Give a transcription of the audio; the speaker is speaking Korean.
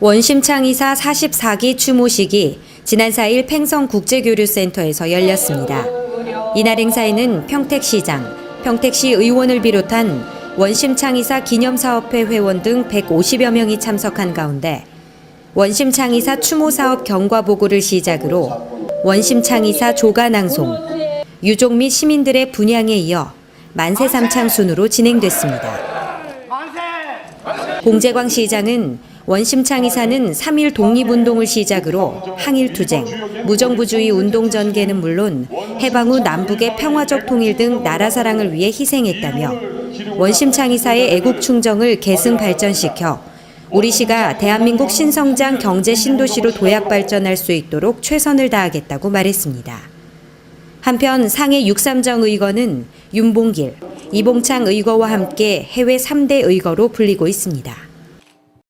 원심창이사 44기 추모식이 지난 4일 팽성국제교류센터에서 열렸습니다. 이날 행사에는 평택시장, 평택시 의원을 비롯한 원심창이사 기념사업회 회원 등 150여 명이 참석한 가운데 원심창이사 추모사업 경과보고를 시작으로 원심창이사 조가낭송, 유족 및 시민들의 분향에 이어 만세삼창 순으로 진행됐습니다. 공재광 시장은 원심창 이사는 3.1 독립운동을 시작으로 항일투쟁, 무정부주의 운동 전개는 물론 해방 후 남북의 평화적 통일 등 나라 사랑을 위해 희생했다며 원심창 이사의 애국 충정을 계승 발전시켜 우리 시가 대한민국 신성장 경제 신도시로 도약 발전할 수 있도록 최선을 다하겠다고 말했습니다. 한편 상해 육삼정 의거는 윤봉길, 이봉창 의거와 함께 해외 3대 의거로 불리고 있습니다.